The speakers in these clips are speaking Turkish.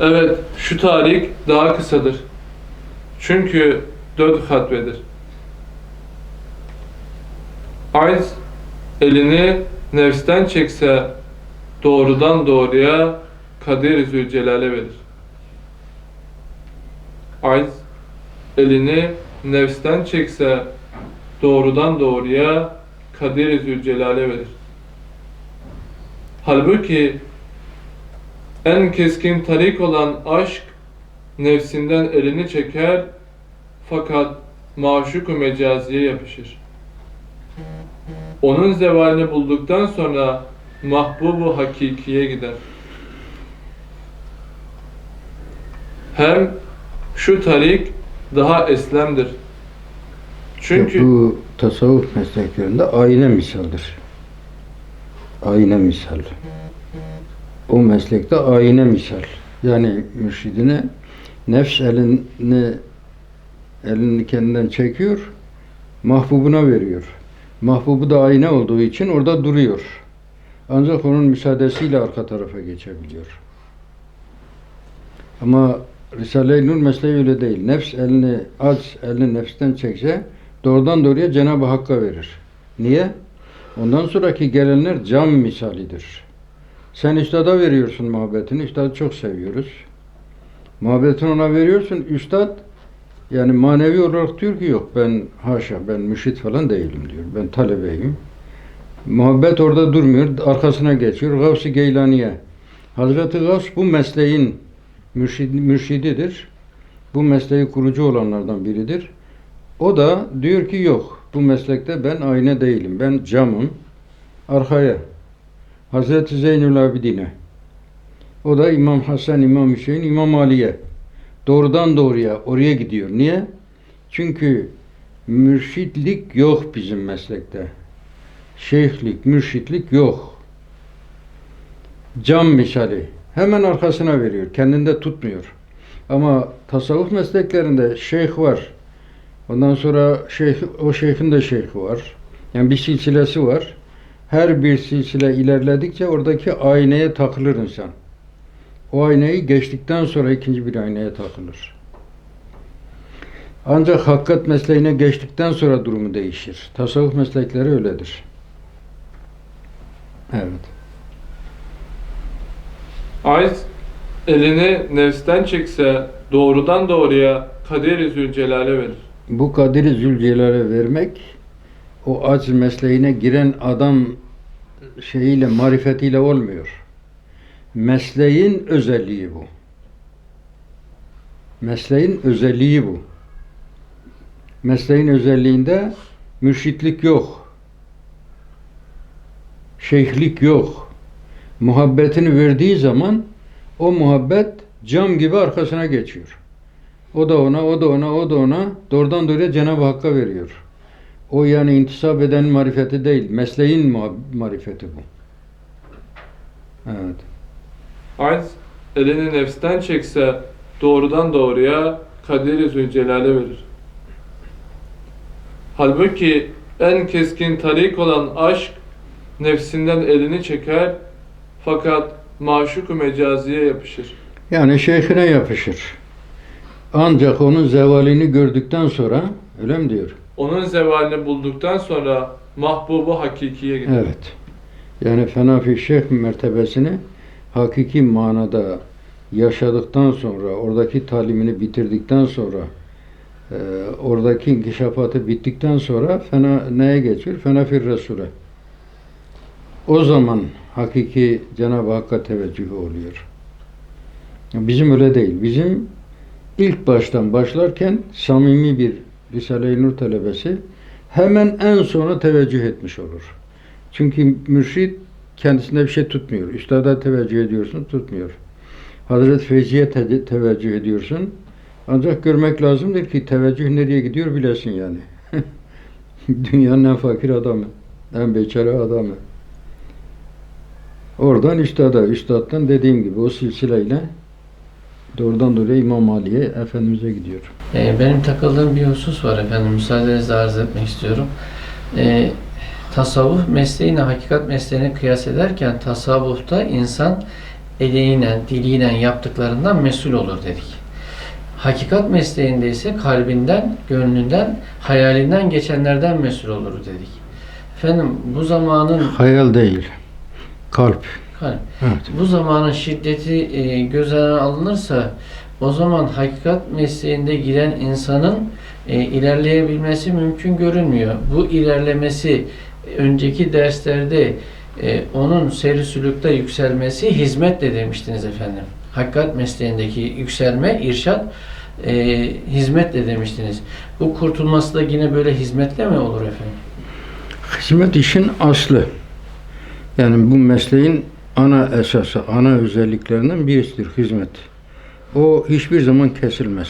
Evet, şu tarih daha kısadır. Çünkü dört hatvedir. Ayz elini nefsten çekse doğrudan doğruya Kadir Zülcelal'e verir. Ayz elini nefsten çekse doğrudan doğruya Kadir Zülcelal'e verir. Halbuki en keskin tarik olan aşk nefsinden elini çeker fakat maşuk mecaziye yapışır. Onun zevalini bulduktan sonra mahbubu hakikiye gider. Hem şu tarik daha eslemdir. Çünkü Bu tasavvuf mesleklerinde ayna misaldir. Ayna misal. O meslekte ayna misal. Yani mürşidine nefs elini elini kendinden çekiyor, mahbubuna veriyor. Mahbubu da ayna olduğu için orada duruyor. Ancak onun müsaadesiyle arka tarafa geçebiliyor. Ama Risale-i Nur mesleği öyle değil. Nefs elini aç, elini nefsten çekse doğrudan doğruya Cenab-ı Hakk'a verir. Niye? Ondan sonraki gelenler cam misalidir. Sen üstada veriyorsun muhabbetini. Üstadı çok seviyoruz. Muhabbetini ona veriyorsun. Üstad yani manevi olarak diyor ki yok ben haşa ben müşrit falan değilim diyor. Ben talebeyim. Muhabbet orada durmuyor. Arkasına geçiyor. Gavs-ı Geylani'ye. Hazreti Gavs bu mesleğin mürşid, mürşididir. Bu mesleği kurucu olanlardan biridir. O da diyor ki yok bu meslekte ben ayna değilim. Ben camım. Arkaya. Hazreti Zeynül Abidine. O da İmam Hasan, İmam Hüseyin, İmam Ali'ye. Doğrudan doğruya oraya gidiyor. Niye? Çünkü mürşitlik yok bizim meslekte. Şeyhlik, mürşitlik yok. Cam misali. Hemen arkasına veriyor. Kendinde tutmuyor. Ama tasavvuf mesleklerinde şeyh var. Ondan sonra şeyh, o şeyhin de şeyhi var. Yani bir silsilesi var. Her bir silsile ilerledikçe oradaki aynaya takılır insan. O aynayı geçtikten sonra ikinci bir aynaya takılır. Ancak hakikat mesleğine geçtikten sonra durumu değişir. Tasavvuf meslekleri öyledir. Evet. Ayz elini nefsten çekse doğrudan doğruya Kadir-i Zülcelal'e verir. Bu Kadir-i Zülcelal'e vermek o aciz mesleğine giren adam şeyiyle, marifetiyle olmuyor. Mesleğin özelliği bu. Mesleğin özelliği bu. Mesleğin özelliğinde mürşitlik yok. Şeyhlik yok. Muhabbetini verdiği zaman o muhabbet cam gibi arkasına geçiyor. O da ona, o da ona, o da ona doğrudan doğruya Cenab-ı Hakk'a veriyor. O yani intisap eden marifeti değil, mesleğin muhab- marifeti bu. Evet. Ayz elini nefsten çekse doğrudan doğruya Kadir-i Zülcelal'e verir. Halbuki en keskin tarik olan aşk nefsinden elini çeker fakat maşuk mecaziye yapışır. Yani şeyhine yapışır. Ancak onun zevalini gördükten sonra, öyle mi diyor? Onun zevalini bulduktan sonra mahbubu hakikiye gider. Evet. Yani fenafi şeyh mertebesini hakiki manada yaşadıktan sonra, oradaki talimini bitirdikten sonra, e, oradaki inkişafatı bittikten sonra fena neye geçiyor? Fenafir Resul'e. O zaman hakiki Cenab-ı Hakk'a teveccüh oluyor. Bizim öyle değil. Bizim ilk baştan başlarken samimi bir Risale-i Nur talebesi hemen en sona teveccüh etmiş olur. Çünkü mürşid kendisinde bir şey tutmuyor. Üstada teveccüh ediyorsun, tutmuyor. Hazreti Feyzi'ye te- teveccüh ediyorsun. Ancak görmek lazımdır ki teveccüh nereye gidiyor bilesin yani. Dünyanın en fakir adamı, en beçare adamı. Oradan üstada, üstaddan dediğim gibi o silsileyle doğrudan doğruya İmam Ali'ye Efendimiz'e gidiyor. Ee, benim takıldığım bir husus var efendim. Müsaadenizle arz etmek istiyorum. Ee, tasavvuf mesleğini hakikat mesleğine kıyas ederken tasavvufta insan eliyle, diliyle yaptıklarından mesul olur dedik. Hakikat mesleğinde ise kalbinden, gönlünden, hayalinden geçenlerden mesul olur dedik. Efendim bu zamanın Hayal değil. Kalp. kalp, Evet. bu zamanın şiddeti e, göz önüne alınırsa o zaman hakikat mesleğinde giren insanın e, ilerleyebilmesi mümkün görünmüyor. Bu ilerlemesi e, önceki derslerde e, onun seyri sülükte yükselmesi hizmetle demiştiniz efendim. Hakikat mesleğindeki yükselme, irşat e, hizmetle demiştiniz. Bu kurtulması da yine böyle hizmetle mi olur efendim? Hizmet işin aslı. Yani bu mesleğin ana esası, ana özelliklerinden birisidir hizmet. O hiçbir zaman kesilmez.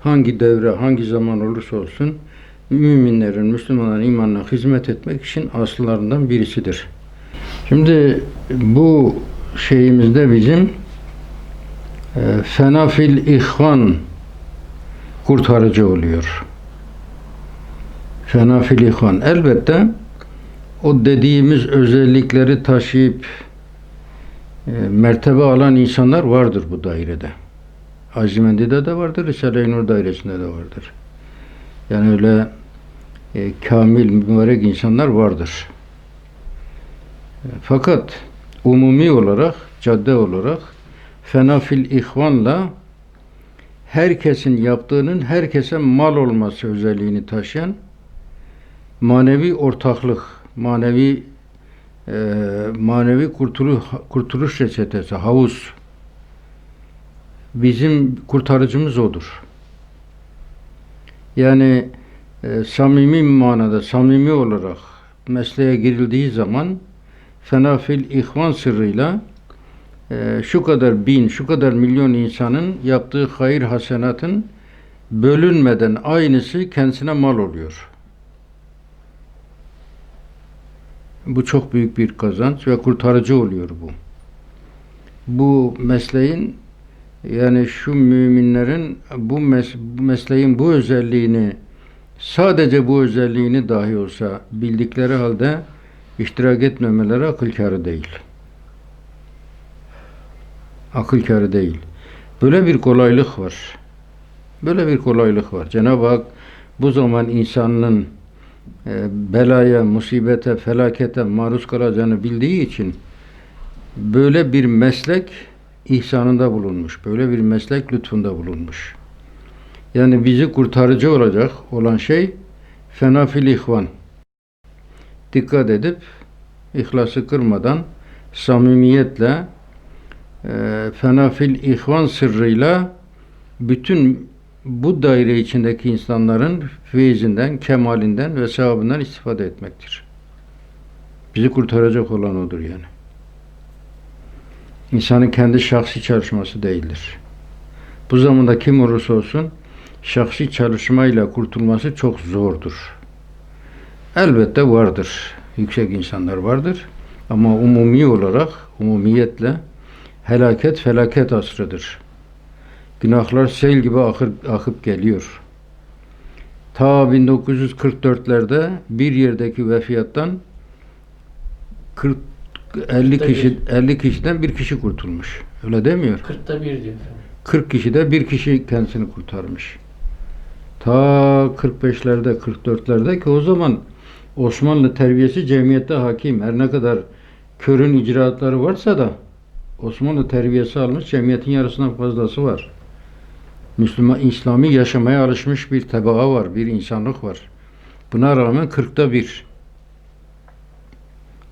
Hangi devre, hangi zaman olursa olsun müminlerin, Müslümanların imanına hizmet etmek için asıllarından birisidir. Şimdi bu şeyimizde bizim e, fenafil ihvan kurtarıcı oluyor. Fenafil ihvan. Elbette o dediğimiz özellikleri taşıyıp e, mertebe alan insanlar vardır bu dairede. Azimendi'de de vardır, Risale-i Nur dairesinde de vardır. Yani öyle e, kamil, mübarek insanlar vardır. Fakat umumi olarak, cadde olarak fenafil ihvanla herkesin yaptığının herkese mal olması özelliğini taşıyan manevi ortaklık, manevi e, manevi kurtuluş, kurtuluş reçetesi, havuz. Bizim kurtarıcımız odur. Yani e, samimi manada, samimi olarak mesleğe girildiği zaman fenafil ihvan sırrıyla e, şu kadar bin, şu kadar milyon insanın yaptığı hayır hasenatın bölünmeden aynısı kendisine mal oluyor. Bu çok büyük bir kazanç ve kurtarıcı oluyor bu. Bu mesleğin yani şu müminlerin bu, mes bu mesleğin bu özelliğini sadece bu özelliğini dahi olsa bildikleri halde iştirak etmemeleri akıl kârı değil. Akıl kârı değil. Böyle bir kolaylık var. Böyle bir kolaylık var. Cenab-ı Hak bu zaman insanın e, belaya, musibete, felakete maruz kalacağını bildiği için böyle bir meslek ihsanında bulunmuş. Böyle bir meslek lütfunda bulunmuş. Yani bizi kurtarıcı olacak olan şey fenafil ihvan. Dikkat edip ihlası kırmadan samimiyetle e, fenafil ihvan sırrıyla bütün bu daire içindeki insanların feyzinden, kemalinden ve sevabından istifade etmektir. Bizi kurtaracak olan odur yani. İnsanın kendi şahsi çalışması değildir. Bu zamanda kim olursa olsun şahsi çalışmayla kurtulması çok zordur. Elbette vardır. Yüksek insanlar vardır. Ama umumi olarak, umumiyetle helaket felaket asrıdır. Günahlar sel gibi akıp, akıp geliyor. Ta 1944'lerde bir yerdeki vefiyattan 40 50 kişi 50 kişiden bir kişi kurtulmuş. Öyle demiyor. 40'ta bir diyor efendim. 40 kişide bir kişi kendisini kurtarmış. Ta 45'lerde 44'lerde ki o zaman Osmanlı terbiyesi cemiyette hakim. Her ne kadar körün icraatları varsa da Osmanlı terbiyesi almış cemiyetin yarısından fazlası var. Müslüman, İslami yaşamaya alışmış bir tebaa var, bir insanlık var. Buna rağmen 40'ta bir.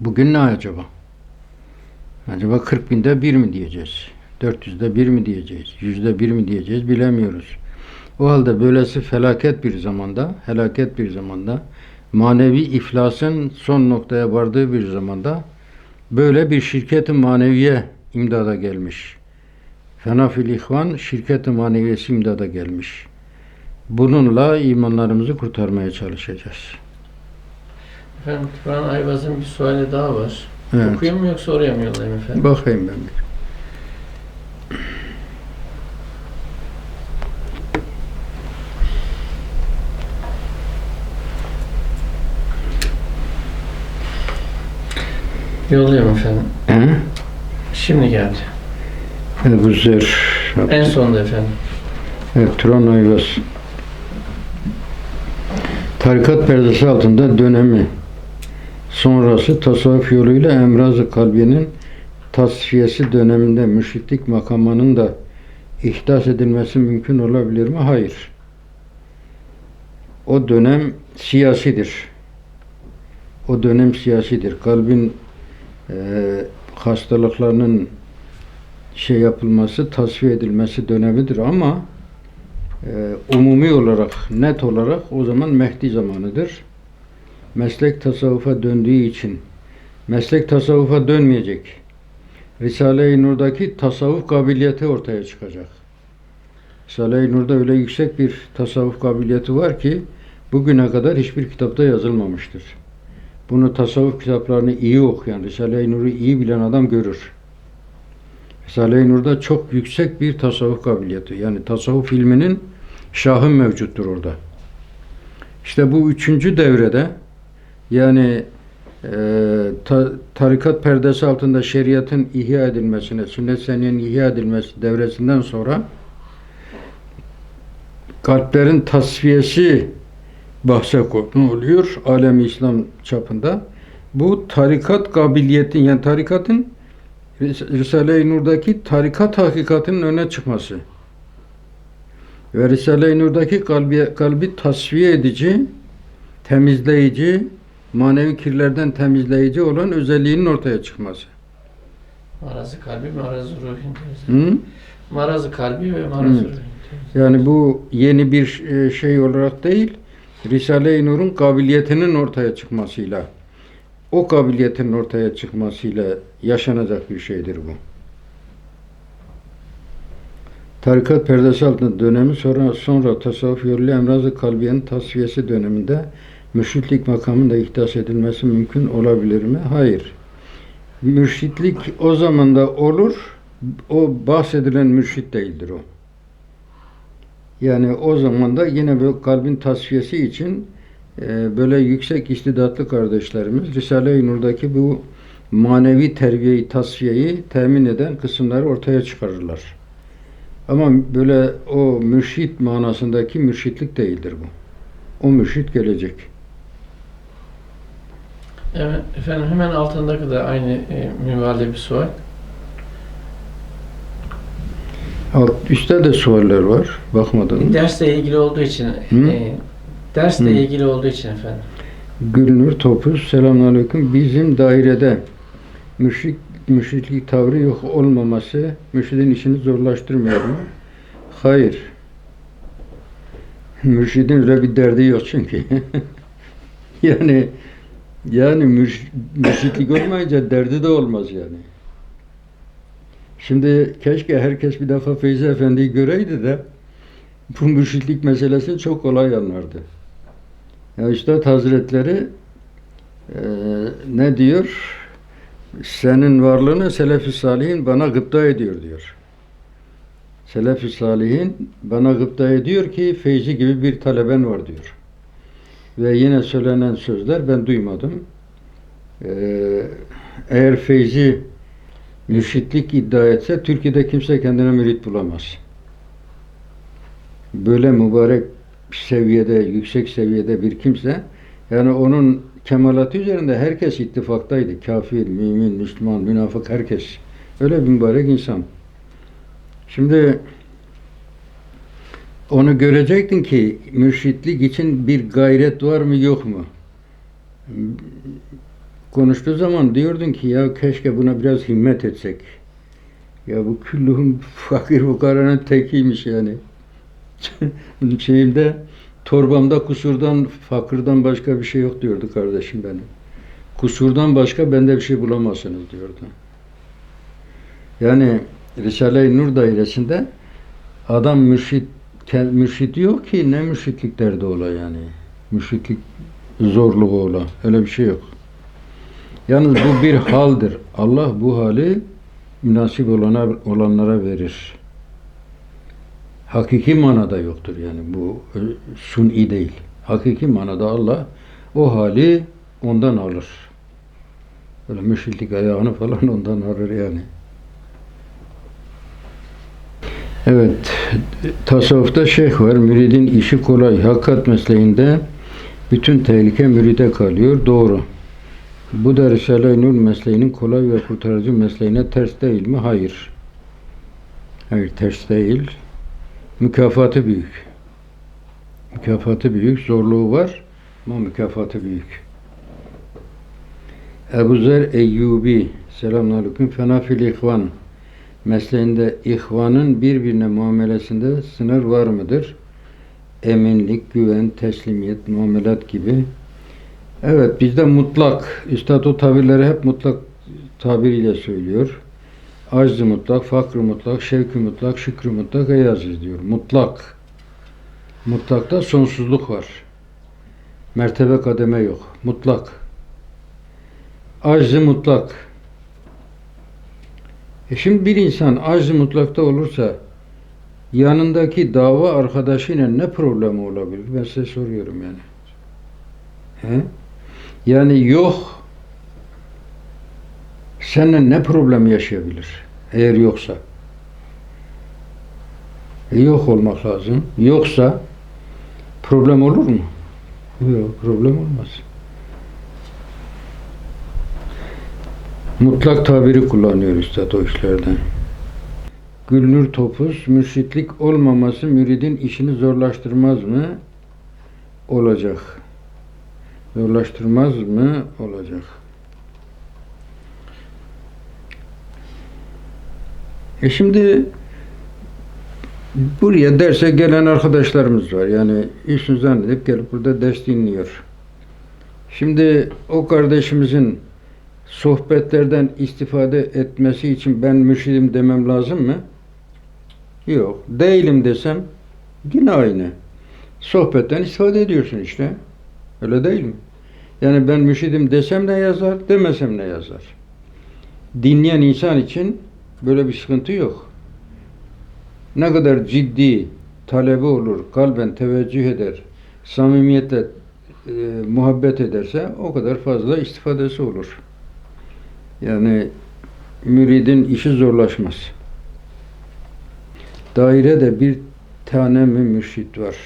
Bugün ne acaba? Acaba 40 binde bir mi diyeceğiz? 400'de bir mi diyeceğiz? Yüzde bir mi diyeceğiz? Bilemiyoruz. O halde böylesi felaket bir zamanda, helaket bir zamanda, manevi iflasın son noktaya vardığı bir zamanda böyle bir şirket-i maneviye imdada gelmiş. Fenafil İhvan şirket-i maneviyesi imdada gelmiş. Bununla imanlarımızı kurtarmaya çalışacağız. Efendim Turan Ayvaz'ın bir suali daha var. Evet. Okuyayım mı yoksa oraya mı yollayayım efendim? Bakayım ben bir. Yolluyorum efendim. He? Şimdi geldi. Ebu Zer. En sonda efendim. Evet, Turan Ayvaz. Tarikat perdesi altında dönemi sonrası tasavvuf yoluyla emraz-ı kalbiyenin tasfiyesi döneminde müşriklik makamının da ihdas edilmesi mümkün olabilir mi? Hayır. O dönem siyasidir. O dönem siyasidir. Kalbin eee, hastalıklarının şey yapılması, tasfiye edilmesi dönemidir ama e, umumi olarak, net olarak o zaman Mehdi zamanıdır. Meslek tasavvufa döndüğü için meslek tasavvufa dönmeyecek. Risale-i Nur'daki tasavvuf kabiliyeti ortaya çıkacak. Risale-i Nur'da öyle yüksek bir tasavvuf kabiliyeti var ki bugüne kadar hiçbir kitapta yazılmamıştır. Bunu tasavvuf kitaplarını iyi okuyan, Risale-i Nur'u iyi bilen adam görür. Risale-i Nur'da çok yüksek bir tasavvuf kabiliyeti. Yani tasavvuf ilminin şahı mevcuttur orada. İşte bu üçüncü devrede yani e, ta- tarikat perdesi altında şeriatın ihya edilmesine, sünnet seniyenin ihya edilmesi devresinden sonra kalplerin tasfiyesi bahse konu oluyor alem İslam çapında. Bu tarikat kabiliyetin yani tarikatın Ris- Risale-i Nur'daki tarikat hakikatinin öne çıkması ve Risale-i Nur'daki kalbi, kalbi tasfiye edici, temizleyici, manevi kirlerden temizleyici olan özelliğinin ortaya çıkması. Marazı kalbi, marazı ruhin temizler. Hı? Marazı kalbi ve marazı Hı. ruhin temizler. Yani bu yeni bir e, şey olarak değil, Risale-i Nur'un kabiliyetinin ortaya çıkmasıyla, o kabiliyetin ortaya çıkmasıyla yaşanacak bir şeydir bu. Tarikat perdesi altında dönemi sonra sonra tasavvuf yoluyla emraz-ı kalbiyenin tasfiyesi döneminde mürşitlik makamında ihdas edilmesi mümkün olabilir mi? Hayır. Mürşitlik o zaman da olur, o bahsedilen mürşit değildir o. Yani o zaman da yine böyle kalbin tasfiyesi için e, böyle yüksek istidatlı kardeşlerimiz Risale-i Nur'daki bu manevi terbiyeyi, tasfiyeyi temin eden kısımları ortaya çıkarırlar. Ama böyle o mürşit manasındaki mürşitlik değildir bu. O mürşit gelecek. Evet, efendim hemen altındaki de aynı e, minvalde bir sual. Alt, üstte de sualler var. Bakmadım. Dersle ilgili olduğu için, Hı? e, dersle Hı. ilgili olduğu için efendim. Gülnur Topuz, selamünaleyküm. Bizim dairede müşrik, müşriklik tavrı yok olmaması mürşidin işini zorlaştırmıyor mu? Hayır. Mürşidin öyle bir derdi yok çünkü. yani yani müş, mürşitlik olmayınca derdi de olmaz yani. Şimdi keşke herkes bir defa Feyzi Efendi'yi göreydi de bu mürşitlik meselesini çok kolay anlardı. Ya Üstad Hazretleri eee, ne diyor? Senin varlığını Selef-i Salihin bana gıpta ediyor diyor. Selef-i Salihin bana gıpta ediyor ki Feyzi gibi bir taleben var diyor. Ve yine söylenen sözler ben duymadım. Eee, eğer Feyzi mürşitlik iddia etse Türkiye'de kimse kendine mürit bulamaz. Böyle mübarek seviyede, yüksek seviyede bir kimse yani onun kemalatı üzerinde herkes ittifaktaydı. Kafir, mümin, Müslüman, münafık herkes. Öyle bir mübarek insan. Şimdi onu görecektin ki mürşitlik için bir gayret var mı yok mu? Konuştuğu zaman diyordun ki ya keşke buna biraz himmet etsek. Ya bu külluhun fakir fukaranın tekiymiş yani. Şeyimde torbamda kusurdan, fakirden başka bir şey yok diyordu kardeşim benim. Kusurdan başka bende bir şey bulamazsınız diyordu. Yani Risale-i Nur dairesinde adam mürşit, mürşit yok ki ne mürşitlik ola yani. Mürşitlik zorluğu ola. Öyle bir şey yok. Yalnız bu bir haldir. Allah bu hali münasip olana, olanlara verir. Hakiki manada yoktur yani bu e, suni değil. Hakiki manada Allah o hali ondan alır. Böyle müşriklik ayağını falan ondan alır yani. Evet, tasavvufta şeyh var, müridin işi kolay, hakikat mesleğinde bütün tehlike müride kalıyor, doğru. Bu da Risale-i Nur mesleğinin kolay ve kurtarıcı mesleğine ters değil mi? Hayır. Hayır, ters değil. Mükafatı büyük. Mükafatı büyük, zorluğu var ama mükafatı büyük. Ebu Zer Eyyubi, selamünaleyküm, fena fil ihvan mesleğinde ihvanın birbirine muamelesinde sınır var mıdır? Eminlik, güven, teslimiyet, muamelat gibi. Evet bizde mutlak, Üstad o tabirleri hep mutlak tabiriyle söylüyor. Acz-ı mutlak, fakr-ı mutlak, şevk-i mutlak, şükrü mutlak, ey aziz diyor. Mutlak. Mutlakta sonsuzluk var. Mertebe kademe yok. Mutlak. Acz-ı mutlak. E şimdi bir insan acz mutlakta olursa yanındaki dava arkadaşıyla ne problemi olabilir? Ben size soruyorum yani. He? Yani yok seninle ne problem yaşayabilir? Eğer yoksa. E yok olmak lazım. Yoksa problem olur mu? Yok, problem olmaz. Mutlak tabiri kullanıyor Üstad o işlerde. Gülnur Topuz, mürşitlik olmaması müridin işini zorlaştırmaz mı? Olacak. Zorlaştırmaz mı? Olacak. E şimdi buraya derse gelen arkadaşlarımız var. Yani işini zannedip gelip burada ders dinliyor. Şimdi o kardeşimizin sohbetlerden istifade etmesi için ben mürşidim demem lazım mı? Yok. Değilim desem yine aynı. Sohbetten istifade ediyorsun işte. Öyle değil mi? Yani ben mürşidim desem ne yazar, demesem ne yazar. Dinleyen insan için böyle bir sıkıntı yok. Ne kadar ciddi talebi olur, kalben teveccüh eder, samimiyetle e, muhabbet ederse o kadar fazla istifadesi olur. Yani müridin işi zorlaşmaz. Dairede bir tane mi mürşit var?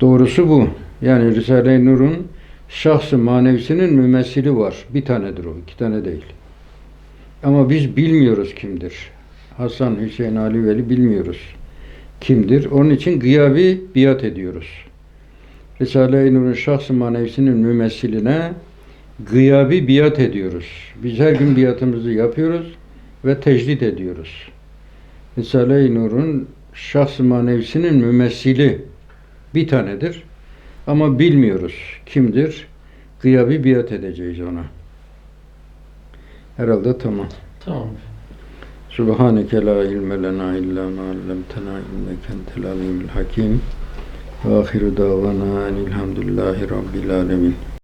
Doğrusu bu. Yani Risale-i Nur'un şahsı manevisinin mümessili var. Bir tanedir o, iki tane değil. Ama biz bilmiyoruz kimdir. Hasan, Hüseyin, Ali, Veli bilmiyoruz kimdir. Onun için gıyabi biat ediyoruz. Risale-i Nur'un şahsı manevisinin mümessiline gıyabi biat ediyoruz. Biz her gün biatımızı yapıyoruz ve tecdit ediyoruz. Risale-i Nur'un şahs-ı manevisinin mümessili bir tanedir. Ama bilmiyoruz kimdir. Gıyabi biat edeceğiz ona. Herhalde tamam. Tamam. Subhaneke la ilme lena illa ma allamtena inneke entel alimul hakim. Ve ahiru davana enilhamdülillahi rabbil alemin.